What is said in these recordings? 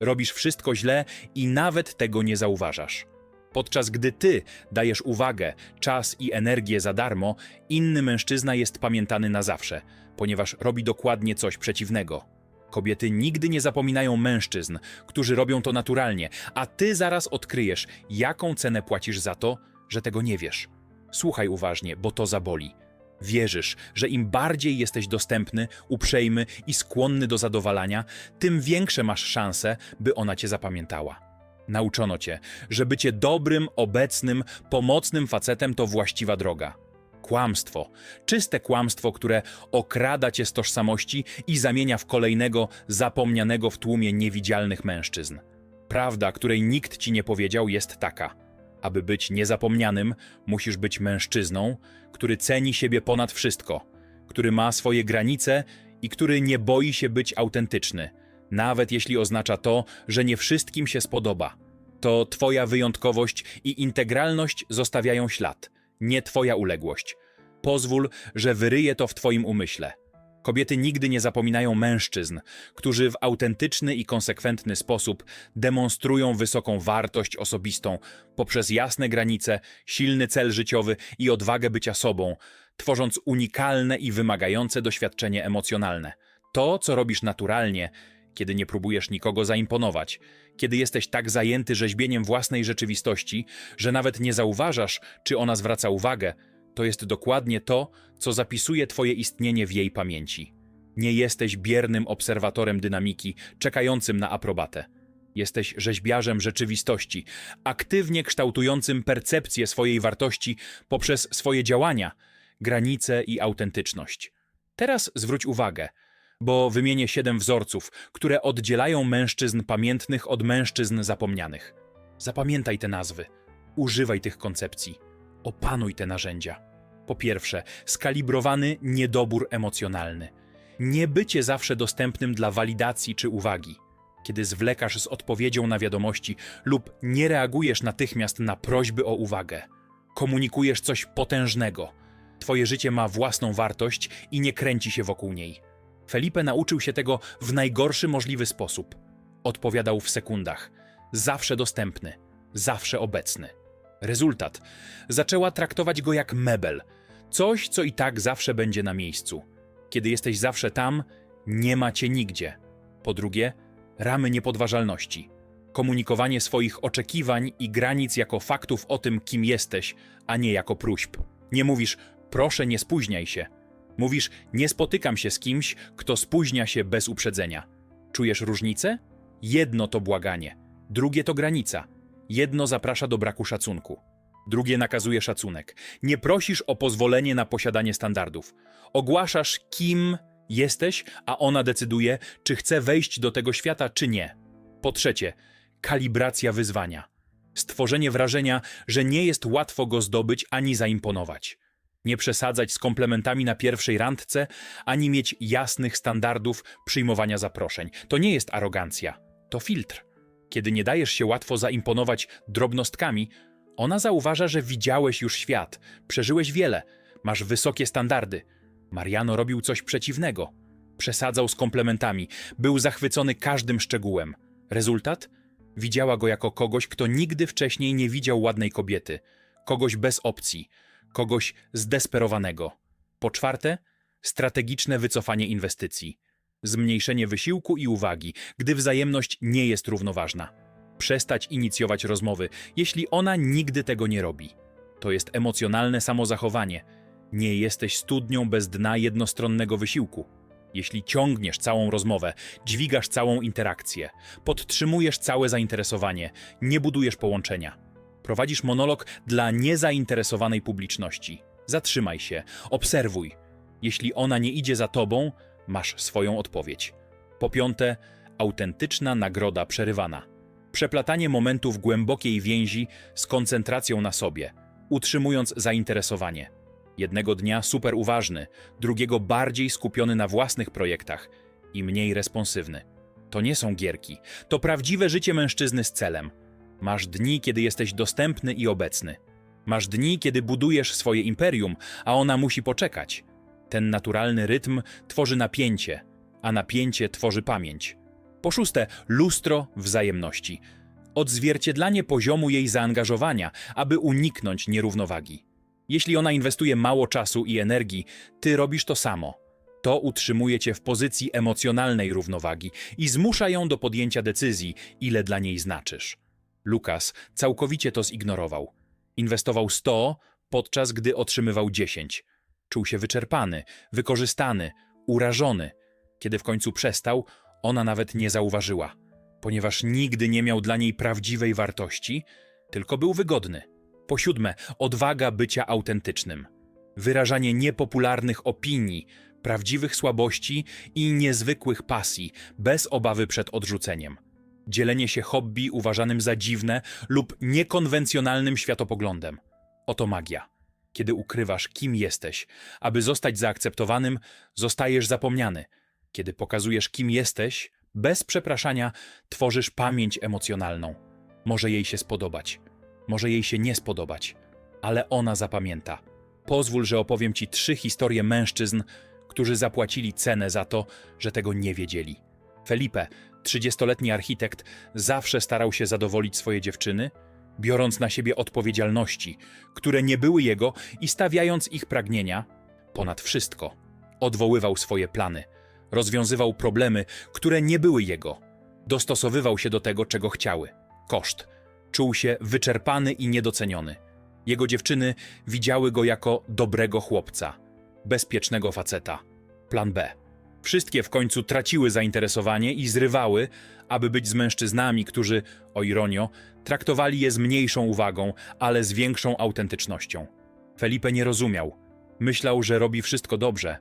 Robisz wszystko źle i nawet tego nie zauważasz. Podczas gdy ty dajesz uwagę, czas i energię za darmo, inny mężczyzna jest pamiętany na zawsze, ponieważ robi dokładnie coś przeciwnego. Kobiety nigdy nie zapominają mężczyzn, którzy robią to naturalnie, a ty zaraz odkryjesz, jaką cenę płacisz za to, że tego nie wiesz. Słuchaj uważnie, bo to zaboli. Wierzysz, że im bardziej jesteś dostępny, uprzejmy i skłonny do zadowalania, tym większe masz szanse, by ona cię zapamiętała. Nauczono cię, że bycie dobrym, obecnym, pomocnym facetem to właściwa droga. Kłamstwo, czyste kłamstwo, które okrada cię z tożsamości i zamienia w kolejnego, zapomnianego w tłumie niewidzialnych mężczyzn. Prawda, której nikt ci nie powiedział, jest taka. Aby być niezapomnianym, musisz być mężczyzną, który ceni siebie ponad wszystko, który ma swoje granice i który nie boi się być autentyczny, nawet jeśli oznacza to, że nie wszystkim się spodoba. To twoja wyjątkowość i integralność zostawiają ślad, nie twoja uległość. Pozwól, że wyryje to w twoim umyśle. Kobiety nigdy nie zapominają mężczyzn, którzy w autentyczny i konsekwentny sposób demonstrują wysoką wartość osobistą poprzez jasne granice, silny cel życiowy i odwagę bycia sobą, tworząc unikalne i wymagające doświadczenie emocjonalne. To, co robisz naturalnie, kiedy nie próbujesz nikogo zaimponować, kiedy jesteś tak zajęty rzeźbieniem własnej rzeczywistości, że nawet nie zauważasz, czy ona zwraca uwagę, to jest dokładnie to, co zapisuje Twoje istnienie w jej pamięci. Nie jesteś biernym obserwatorem dynamiki, czekającym na aprobatę. Jesteś rzeźbiarzem rzeczywistości, aktywnie kształtującym percepcję swojej wartości poprzez swoje działania, granice i autentyczność. Teraz zwróć uwagę, bo wymienię siedem wzorców, które oddzielają mężczyzn pamiętnych od mężczyzn zapomnianych. Zapamiętaj te nazwy, używaj tych koncepcji, opanuj te narzędzia. Po pierwsze, skalibrowany niedobór emocjonalny. Nie bycie zawsze dostępnym dla walidacji czy uwagi. Kiedy zwlekasz z odpowiedzią na wiadomości lub nie reagujesz natychmiast na prośby o uwagę, komunikujesz coś potężnego. Twoje życie ma własną wartość i nie kręci się wokół niej. Felipe nauczył się tego w najgorszy możliwy sposób. Odpowiadał w sekundach. Zawsze dostępny, zawsze obecny. Rezultat. Zaczęła traktować go jak mebel. Coś, co i tak zawsze będzie na miejscu. Kiedy jesteś zawsze tam, nie ma cię nigdzie. Po drugie, ramy niepodważalności. Komunikowanie swoich oczekiwań i granic jako faktów o tym, kim jesteś, a nie jako próśb. Nie mówisz, proszę nie spóźniaj się. Mówisz, nie spotykam się z kimś, kto spóźnia się bez uprzedzenia. Czujesz różnicę? Jedno to błaganie, drugie to granica. Jedno zaprasza do braku szacunku, drugie nakazuje szacunek. Nie prosisz o pozwolenie na posiadanie standardów. Ogłaszasz, kim jesteś, a ona decyduje, czy chce wejść do tego świata, czy nie. Po trzecie, kalibracja wyzwania. Stworzenie wrażenia, że nie jest łatwo go zdobyć ani zaimponować. Nie przesadzać z komplementami na pierwszej randce, ani mieć jasnych standardów przyjmowania zaproszeń. To nie jest arogancja, to filtr. Kiedy nie dajesz się łatwo zaimponować drobnostkami, ona zauważa, że widziałeś już świat, przeżyłeś wiele, masz wysokie standardy. Mariano robił coś przeciwnego. Przesadzał z komplementami, był zachwycony każdym szczegółem. Rezultat? Widziała go jako kogoś, kto nigdy wcześniej nie widział ładnej kobiety, kogoś bez opcji, kogoś zdesperowanego. Po czwarte, strategiczne wycofanie inwestycji. Zmniejszenie wysiłku i uwagi, gdy wzajemność nie jest równoważna. Przestać inicjować rozmowy, jeśli ona nigdy tego nie robi. To jest emocjonalne samozachowanie. Nie jesteś studnią bez dna jednostronnego wysiłku. Jeśli ciągniesz całą rozmowę, dźwigasz całą interakcję, podtrzymujesz całe zainteresowanie, nie budujesz połączenia. Prowadzisz monolog dla niezainteresowanej publiczności. Zatrzymaj się, obserwuj. Jeśli ona nie idzie za tobą, masz swoją odpowiedź. Po piąte, autentyczna nagroda przerywana. Przeplatanie momentów głębokiej więzi z koncentracją na sobie, utrzymując zainteresowanie. Jednego dnia super uważny, drugiego bardziej skupiony na własnych projektach i mniej responsywny. To nie są gierki, to prawdziwe życie mężczyzny z celem. Masz dni, kiedy jesteś dostępny i obecny. Masz dni, kiedy budujesz swoje imperium, a ona musi poczekać. Ten naturalny rytm tworzy napięcie, a napięcie tworzy pamięć. Po szóste, lustro wzajemności. Odzwierciedlanie poziomu jej zaangażowania, aby uniknąć nierównowagi. Jeśli ona inwestuje mało czasu i energii, ty robisz to samo. To utrzymuje cię w pozycji emocjonalnej równowagi i zmusza ją do podjęcia decyzji, ile dla niej znaczysz. Lukas całkowicie to zignorował. Inwestował 100, podczas gdy otrzymywał 10. Czuł się wyczerpany, wykorzystany, urażony. Kiedy w końcu przestał, ona nawet nie zauważyła, ponieważ nigdy nie miał dla niej prawdziwej wartości, tylko był wygodny. Po siódme, odwaga bycia autentycznym. Wyrażanie niepopularnych opinii, prawdziwych słabości i niezwykłych pasji, bez obawy przed odrzuceniem. Dzielenie się hobby uważanym za dziwne lub niekonwencjonalnym światopoglądem. Oto magia. Kiedy ukrywasz, kim jesteś, aby zostać zaakceptowanym, zostajesz zapomniany. Kiedy pokazujesz, kim jesteś, bez przepraszania, tworzysz pamięć emocjonalną. Może jej się spodobać, może jej się nie spodobać, ale ona zapamięta. Pozwól, że opowiem ci trzy historie mężczyzn, którzy zapłacili cenę za to, że tego nie wiedzieli. Felipe, 30-letni architekt, zawsze starał się zadowolić swoje dziewczyny, biorąc na siebie odpowiedzialności, które nie były jego i stawiając ich pragnienia ponad wszystko. Odwoływał swoje plany, rozwiązywał problemy, które nie były jego, dostosowywał się do tego, czego chciały. Koszt. Czuł się wyczerpany i niedoceniony. Jego dziewczyny widziały go jako dobrego chłopca, bezpiecznego faceta. Plan B. Wszystkie w końcu traciły zainteresowanie i zrywały, aby być z mężczyznami, którzy, o ironio, traktowali je z mniejszą uwagą, ale z większą autentycznością. Felipe nie rozumiał. Myślał, że robi wszystko dobrze.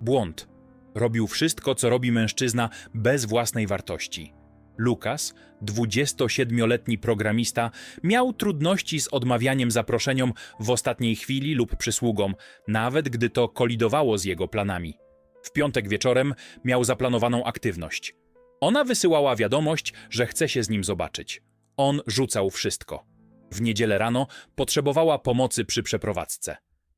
Błąd. Robił wszystko, co robi mężczyzna bez własnej wartości. Lukas, 27-letni programista, miał trudności z odmawianiem zaproszeniom w ostatniej chwili lub przysługom, nawet gdy to kolidowało z jego planami. W piątek wieczorem miał zaplanowaną aktywność. Ona wysyłała wiadomość, że chce się z nim zobaczyć. On rzucał wszystko. W niedzielę rano potrzebowała pomocy przy przeprowadzce.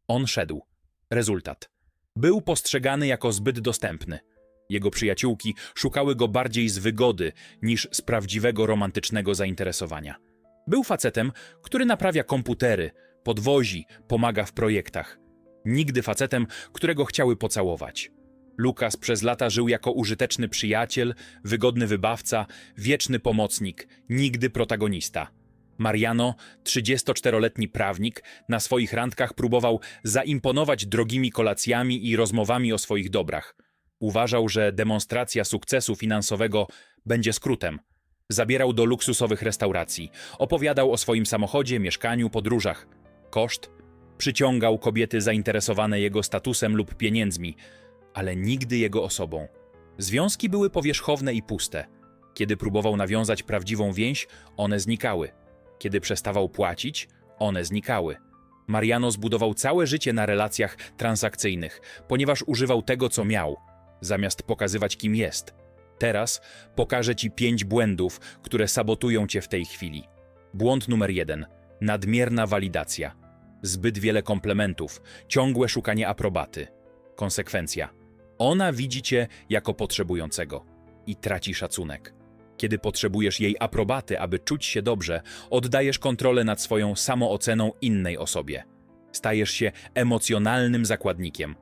On szedł. Rezultat. Był postrzegany jako zbyt dostępny. Jego przyjaciółki szukały go bardziej z wygody niż z prawdziwego romantycznego zainteresowania. Był facetem, który naprawia komputery, podwozi, pomaga w projektach. Nigdy facetem, którego chciały pocałować. Lukas przez lata żył jako użyteczny przyjaciel, wygodny wybawca, wieczny pomocnik, nigdy protagonista. Mariano, 34-letni prawnik, na swoich randkach próbował zaimponować drogimi kolacjami i rozmowami o swoich dobrach. Uważał, że demonstracja sukcesu finansowego będzie skrótem. Zabierał do luksusowych restauracji, opowiadał o swoim samochodzie, mieszkaniu, podróżach. Koszt? Przyciągał kobiety zainteresowane jego statusem lub pieniędzmi, ale nigdy jego osobą. Związki były powierzchowne i puste. Kiedy próbował nawiązać prawdziwą więź, one znikały. Kiedy przestawał płacić, one znikały. Mariano zbudował całe życie na relacjach transakcyjnych, ponieważ używał tego, co miał, zamiast pokazywać, kim jest. Teraz pokażę ci pięć błędów, które sabotują cię w tej chwili. Błąd numer jeden: nadmierna walidacja. Zbyt wiele komplementów, ciągłe szukanie aprobaty. Konsekwencja: ona widzi cię jako potrzebującego i traci szacunek. Kiedy potrzebujesz jej aprobaty, aby czuć się dobrze, oddajesz kontrolę nad swoją samooceną innej osobie. Stajesz się emocjonalnym zakładnikiem.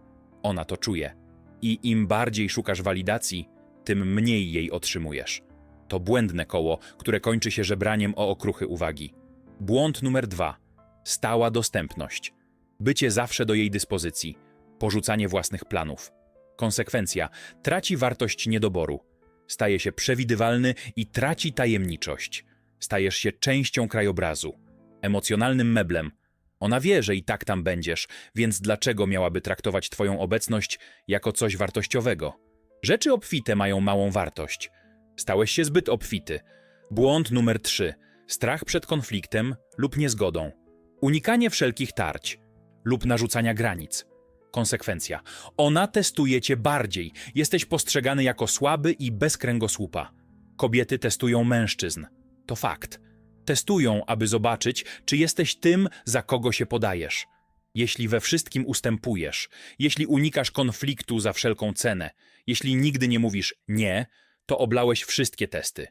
Ona to czuje. I im bardziej szukasz walidacji, tym mniej jej otrzymujesz. To błędne koło, które kończy się żebraniem o okruchy uwagi. Błąd numer dwa. Stała dostępność. Bycie zawsze do jej dyspozycji. Porzucanie własnych planów. Konsekwencja traci wartość niedoboru. Staje się przewidywalny i traci tajemniczość. Stajesz się częścią krajobrazu, emocjonalnym meblem. Ona wie, że i tak tam będziesz, więc dlaczego miałaby traktować Twoją obecność jako coś wartościowego? Rzeczy obfite mają małą wartość. Stałeś się zbyt obfity. Błąd numer 3. Strach przed konfliktem lub niezgodą. Unikanie wszelkich tarć lub narzucania granic. Konsekwencja. Ona testuje cię bardziej. Jesteś postrzegany jako słaby i bez kręgosłupa. Kobiety testują mężczyzn. To fakt. Testują, aby zobaczyć, czy jesteś tym, za kogo się podajesz. Jeśli we wszystkim ustępujesz, jeśli unikasz konfliktu za wszelką cenę, jeśli nigdy nie mówisz nie, to oblałeś wszystkie testy,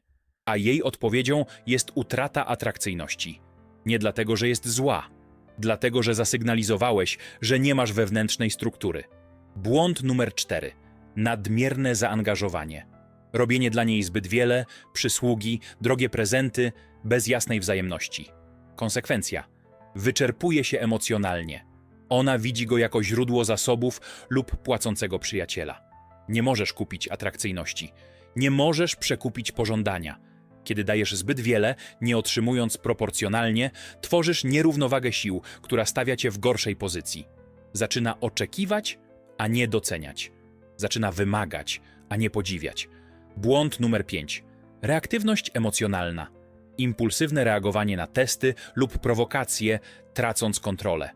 a jej odpowiedzią jest utrata atrakcyjności. Nie dlatego, że jest zła, dlatego, że zasygnalizowałeś, że nie masz wewnętrznej struktury. Błąd numer cztery. Nadmierne zaangażowanie. Robienie dla niej zbyt wiele, przysługi, drogie prezenty, bez jasnej wzajemności. Konsekwencja. Wyczerpuje się emocjonalnie. Ona widzi go jako źródło zasobów lub płacącego przyjaciela. Nie możesz kupić atrakcyjności. Nie możesz przekupić pożądania. Kiedy dajesz zbyt wiele, nie otrzymując proporcjonalnie, tworzysz nierównowagę sił, która stawia cię w gorszej pozycji. Zaczyna oczekiwać, a nie doceniać. Zaczyna wymagać, a nie podziwiać. Błąd numer 5. Reaktywność emocjonalna. Impulsywne reagowanie na testy lub prowokacje, tracąc kontrolę.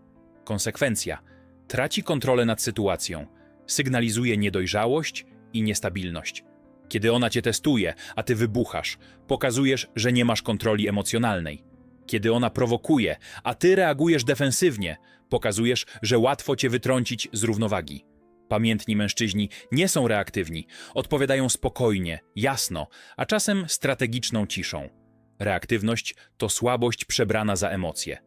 Konsekwencja. Traci kontrolę nad sytuacją. Sygnalizuje niedojrzałość i niestabilność. Kiedy ona cię testuje, a ty wybuchasz, pokazujesz, że nie masz kontroli emocjonalnej. Kiedy ona prowokuje, a ty reagujesz defensywnie, pokazujesz, że łatwo cię wytrącić z równowagi. Pamiętni mężczyźni nie są reaktywni, odpowiadają spokojnie, jasno, a czasem strategiczną ciszą. Reaktywność to słabość przebrana za emocje.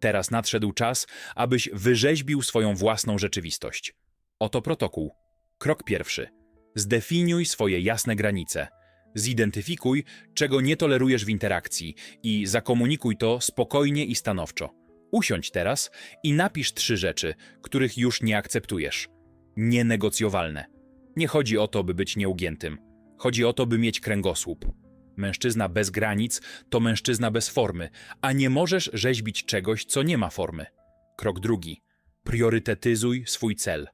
Teraz nadszedł czas, abyś wyrzeźbił swoją własną rzeczywistość. Oto protokół. Krok pierwszy. Zdefiniuj swoje jasne granice. Zidentyfikuj, czego nie tolerujesz w interakcji i zakomunikuj to spokojnie i stanowczo. Usiądź teraz i napisz trzy rzeczy, których już nie akceptujesz. Nienegocjowalne. Nie chodzi o to, by być nieugiętym. Chodzi o to, by mieć kręgosłup. Mężczyzna bez granic to mężczyzna bez formy, a nie możesz rzeźbić czegoś, co nie ma formy. Krok drugi. Priorytetyzuj swój cel.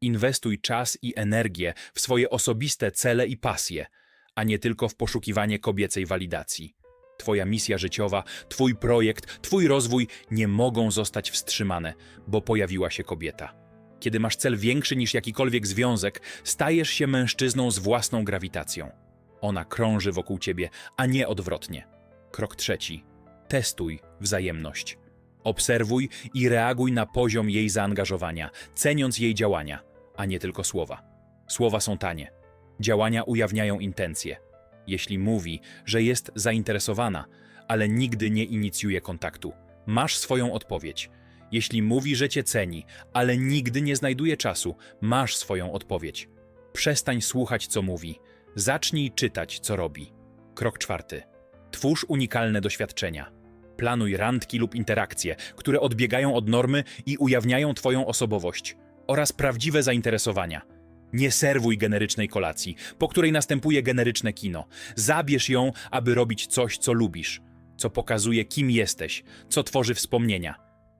Inwestuj czas i energię w swoje osobiste cele i pasje, a nie tylko w poszukiwanie kobiecej walidacji. Twoja misja życiowa, Twój projekt, Twój rozwój nie mogą zostać wstrzymane, bo pojawiła się kobieta. Kiedy masz cel większy niż jakikolwiek związek, stajesz się mężczyzną z własną grawitacją. Ona krąży wokół ciebie, a nie odwrotnie. Krok trzeci. Testuj wzajemność. Obserwuj i reaguj na poziom jej zaangażowania, ceniąc jej działania, a nie tylko słowa. Słowa są tanie. Działania ujawniają intencje. Jeśli mówi, że jest zainteresowana, ale nigdy nie inicjuje kontaktu, masz swoją odpowiedź. Jeśli mówi, że cię ceni, ale nigdy nie znajduje czasu, masz swoją odpowiedź. Przestań słuchać, co mówi. Zacznij czytać, co robi. Krok czwarty. Twórz unikalne doświadczenia. Planuj randki lub interakcje, które odbiegają od normy i ujawniają Twoją osobowość oraz prawdziwe zainteresowania. Nie serwuj generycznej kolacji, po której następuje generyczne kino. Zabierz ją, aby robić coś, co lubisz, co pokazuje, kim jesteś, co tworzy wspomnienia.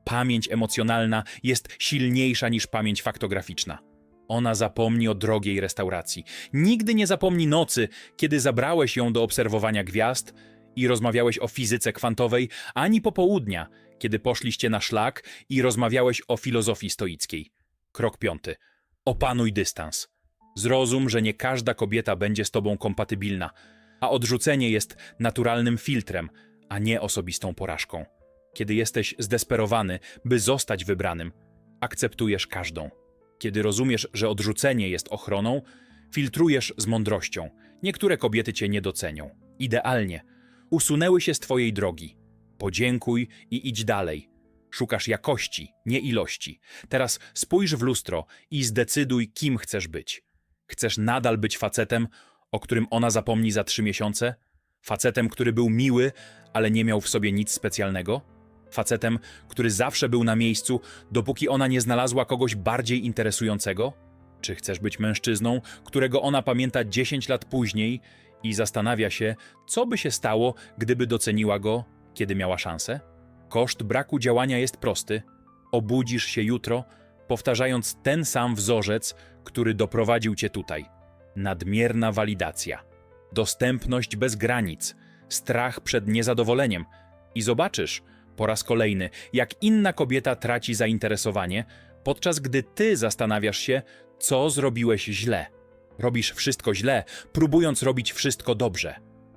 Pamięć emocjonalna jest silniejsza niż pamięć faktograficzna. Ona zapomni o drogiej restauracji. Nigdy nie zapomni nocy, kiedy zabrałeś ją do obserwowania gwiazd i rozmawiałeś o fizyce kwantowej, ani popołudnia, kiedy poszliście na szlak i rozmawiałeś o filozofii stoickiej. Krok piąty. Opanuj dystans. Zrozum, że nie każda kobieta będzie z tobą kompatybilna, a odrzucenie jest naturalnym filtrem, a nie osobistą porażką. Kiedy jesteś zdesperowany, by zostać wybranym, akceptujesz każdą. Kiedy rozumiesz, że odrzucenie jest ochroną, filtrujesz z mądrością. Niektóre kobiety cię nie docenią. Idealnie. Usunęły się z twojej drogi. Podziękuj i idź dalej. Szukasz jakości, nie ilości. Teraz spójrz w lustro i zdecyduj, kim chcesz być. Chcesz nadal być facetem, o którym ona zapomni za trzy miesiące? Facetem, który był miły, ale nie miał w sobie nic specjalnego? Facetem, który zawsze był na miejscu, dopóki ona nie znalazła kogoś bardziej interesującego? Czy chcesz być mężczyzną, którego ona pamięta 10 lat później i zastanawia się, co by się stało, gdyby doceniła go, kiedy miała szansę? Koszt braku działania jest prosty. Obudzisz się jutro, powtarzając ten sam wzorzec, który doprowadził cię tutaj. Nadmierna walidacja, dostępność bez granic, strach przed niezadowoleniem. I zobaczysz po raz kolejny, jak inna kobieta traci zainteresowanie, podczas gdy ty zastanawiasz się, co zrobiłeś źle. Robisz wszystko źle, próbując robić wszystko dobrze.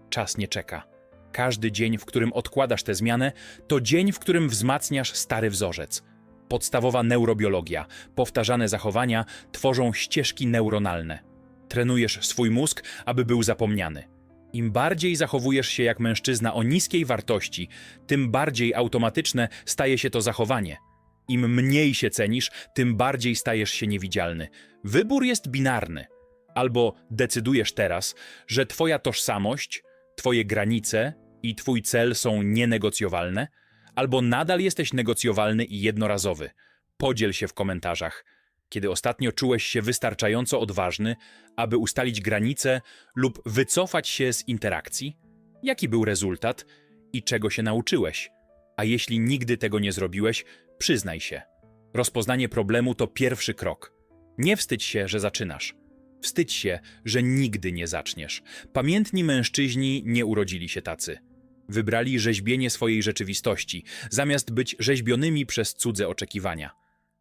Czas nie czeka. Każdy dzień, w którym odkładasz tę zmianę, to dzień, w którym wzmacniasz stary wzorzec. Podstawowa neurobiologia, powtarzane zachowania tworzą ścieżki neuronalne. trenujesz swój mózg, aby był zapomniany. Im bardziej zachowujesz się jak mężczyzna o niskiej wartości, tym bardziej automatyczne staje się to zachowanie. Im mniej się cenisz, tym bardziej stajesz się niewidzialny. Wybór jest binarny. Albo decydujesz teraz, że twoja tożsamość, twoje granice i twój cel są nienegocjowalne, albo nadal jesteś negocjowalny i jednorazowy. Podziel się w komentarzach. Kiedy ostatnio czułeś się wystarczająco odważny, aby ustalić granice lub wycofać się z interakcji? Jaki był rezultat i czego się nauczyłeś? A jeśli nigdy tego nie zrobiłeś, przyznaj się. Rozpoznanie problemu to pierwszy krok. Nie wstydź się, że zaczynasz. Wstydź się, że nigdy nie zaczniesz. Pamiętni mężczyźni nie urodzili się tacy. Wybrali rzeźbienie swojej rzeczywistości, zamiast być rzeźbionymi przez cudze oczekiwania.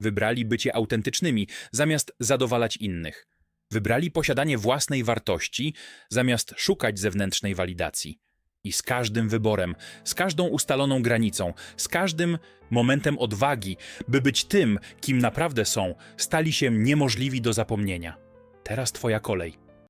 Wybrali bycie autentycznymi, zamiast zadowalać innych. Wybrali posiadanie własnej wartości, zamiast szukać zewnętrznej walidacji. I z każdym wyborem, z każdą ustaloną granicą, z każdym momentem odwagi, by być tym, kim naprawdę są, stali się niemożliwi do zapomnienia. Teraz twoja kolej.